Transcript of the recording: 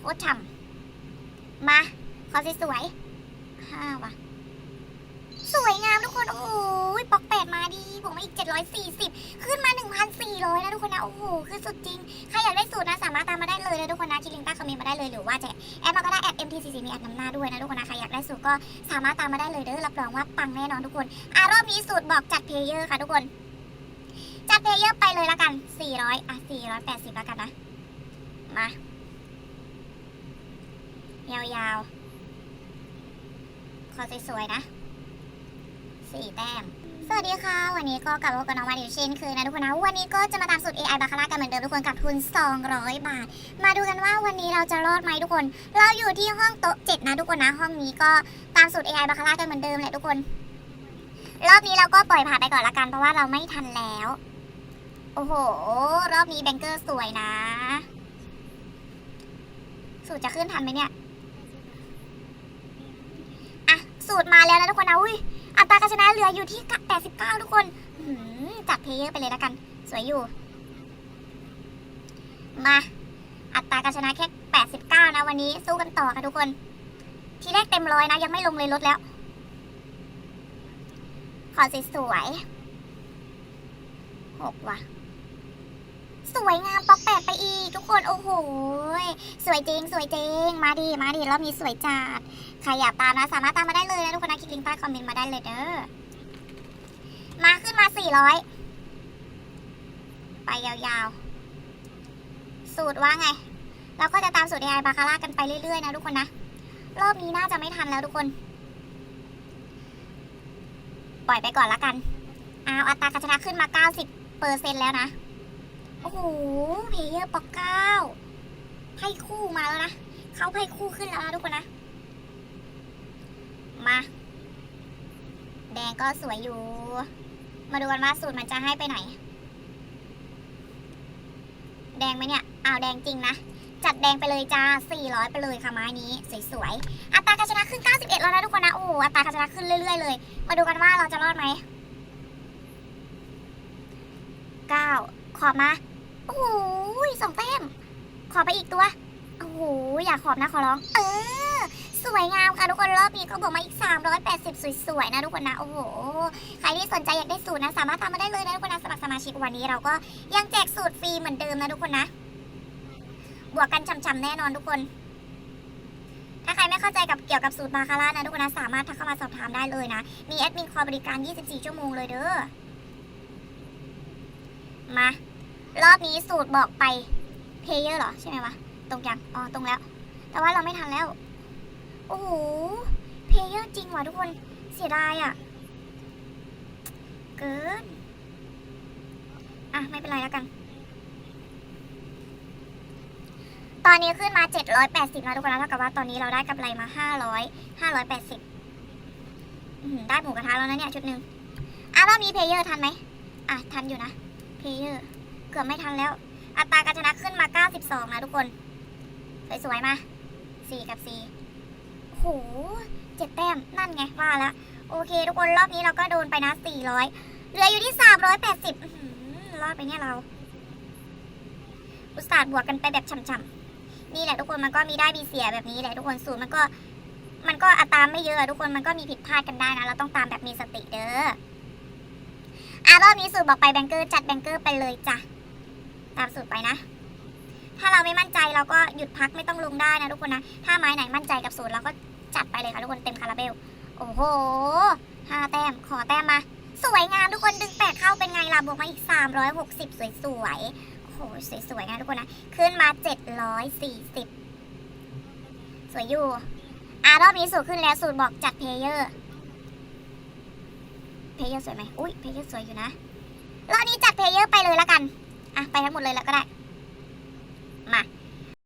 โคตรฉ่ำมา ขอสวยๆห้าว่ะสวยงามทุกคน โอ้โหปอกแปดมาดี ผมมาอีก 740 ขึ้นมา 1,400นะทุกคนนะ โอ้โห คือสุดจริง ใครอยากได้สูตรนะ สามารถตามมาได้เลยนะทุกคนนะคลิกลิงก์ใต้คอมเมนต์มาได้เลย หรือว่าจะแอดมาก็ได้แอด MTCC มีแอดนำหน้าด้วยนะทุกคนนะ ใครอยากได้สูตรก็สามารถตามมาได้เลยเด้อ รับรองว่าปังแน่นอนทุกคน อะรอบนี้สูตรบอกจัดเพลเยอร์ค่ะทุกคน จัดเพลเยอร์ไปเลยละกัน 400 อะ 480ละกันนะ มา ยาวๆขอสวยๆ นะสี่แต้ม สวัสดีค่ะ วันนี้ก็กลับมาพบกับน้องมาดิวเช่นเคยนะทุกคนนะ วันนี้ก็จะมาตามสูตร AI บาคาร่ากันเหมือนเดิมทุกคนกับทุน 200 บาท มาดูกันว่าวันนี้เราจะรอดไหมทุกคน เราอยู่ที่ห้องโต๊ะ7นะทุกคนนะ ห้องนี้ก็ตามสูตร AI บาคาร่ากันเหมือนเดิมแหละทุกคน รอบนี้เราก็ปล่อยผ่านไปก่อนละกันเพราะว่าเราไม่ทันแล้ว โอ้โห รอบนี้แบงเกอร์สวยนะ สูตรจะขึ้นทันไหมเนี่ย อะ สูตรมาแล้วนะทุกคนนะอุ้ยอัตราการชนะเหลืออยู่ที่ 89 ทุกคนจัดเพลเยอร์ไปเลยแล้วกัน สวยอยู่ มา อัตราการชนะแค่ 89 นะวันนี้ สู้กันต่อค่ะทุกคน ทีแรกเต็มร้อยนะ ยังไม่ลงเลยลดแล้ว ขอสวยๆหกว่ะ สวยงามปอกแปดไปอีก ทุกคนโอ้โหสวยจริง สวยจริง มาดีมาดีรอบนี้สวยจัดใครอยากตามนะ สามารถตามมาได้เลยนะทุกคนนะคลิกลิงก์ใต้คอมเมนต์มาได้เลยเด้อมาขึ้นมา400ไปยาวๆ สูตรว่าไง เราก็จะตามสูตร AI บาคาร่ากันไปเรื่อยๆ นะทุกคนนะ รอบนี้น่าจะไม่ทันแล้วทุกคน ปล่อยไปก่อนละกัน เอาอัตราการชนะขึ้นมา 90เปอร์เซ็นแล้วนะ โอ้โหเพเยอร์ปอกเก้าไพ่คู่มาแล้วนะเขาไพ่คู่ขึ้นแล้วนะทุกคนนะ มา แดงก็สวยอยู่ มาดูกันว่าสูตรมันจะให้ไปไหน แดงไหมเนี่ยอ้าวแดงจริงนะ จัดแดงไปเลยจ้า 400 ไปเลยค่ะไม้นี้ สวยๆ อัตราการชนะขึ้น 91 แล้วนะทุกคนนะ โอ้อัตราการชนะขึ้นเรื่อยๆเลย มาดูกันว่าเราจะรอดไหม9ขอบมา โอ้โหสองแต้ม ขอไปอีกตัว โอ้โห อยากขอบนะขอร้อง เออ สวยงามค่ะทุกคนรอบนี้ก็บอกมาอีก 380 สวยๆนะทุกคนนะ โอ้โห ใครที่สนใจอยากได้สูตรนะ สามารถตามมาได้เลยนะทุกคนนะสมัครสมาชิกวันนี้เราก็ยังแจกสูตรฟรีเหมือนเดิมนะทุกคนนะ บวกกันช่ำๆแน่นอนทุกคน ถ้าใครไม่เข้าใจกับเกี่ยวกับสูตรบาคาร่านะทุกคนนะ สามารถทักเข้ามาสอบถามได้เลยนะ มีแอดมินคอยบริการ 24 ชั่วโมงเลยเด้อ มา รอบนี้สูตรบอกไปเพเยอร์เหรอ ใช่ไหมวะ ตรงยังอ๋อตรงแล้ว แต่ว่าเราไม่ทันแล้ว โอ้โหเพเยอร์จริงว่ะทุกคนเสียดายอะ เกิน อะ ไม่เป็นไรแล้วกัน ตอนนี้ขึ้นมา 780แล้วทุกคนแล้วเท่ากับว่าตอนนี้เราได้กำไรมา 500 580อื้อหือได้หมูกระทะแล้วนะเนี่ย ชุดหนึ่งอะรอบนี้เพเยอร์ทันไหมอะ ทันอยู่นะเพเยอร์ เกือบไม่ทันแล้ว อัตราการชนะขึ้นมา 92 นะทุกคน สวยๆมา 4 กับ4โหเจ็ดแต้ม นั่นไงว่าแล้วโอเค ทุกคนรอบนี้เราก็โดนไปนะ 400 เหลืออยู่ที่ 380รอดไปเนี่ยเรา อุตส่าห์บวกกันไปแบบช่ำๆ นี่แหละทุกคนมันก็มีได้มีเสียแบบนี้แหละทุกคนสูตรมันก็มันก็อัตราไม่เยอะอะทุกคนมันก็มีผิดพลาดกันได้นะเราต้องตามแบบมีสติเด้ออะรอบนี้สูตรบอกไปแบงเกอร์จัดแบงเกอร์ไปเลยจ้ะ ตามสูตรไปนะ ถ้าเราไม่มั่นใจเราก็หยุดพักไม่ต้องลงได้นะทุกคนนะ ถ้าไม้ไหนมั่นใจกับสูตรเราก็จัดไปเลยค่ะทุกคนเต็มคาราเบล โอ้โหห้าแต้มขอแต้มมา สวยงามทุกคนดึงแปดเข้าเป็นไงล่ะบวกมาอีก 360 สวยๆโอ้โหสวยๆนะทุกคนนะ ขึ้นมา 740 สวยอยู่อะรอบนี้สูตรขึ้นแล้วสูตรบอกจัดเพลเยอร์เพลเยอร์สวยไหมอุ้ยเพลเยอร์สวยอยู่นะรอบนี้จัดเพลเยอร์ไปเลยละกัน อะไปทั้งหมดเลยแล้วก็ได้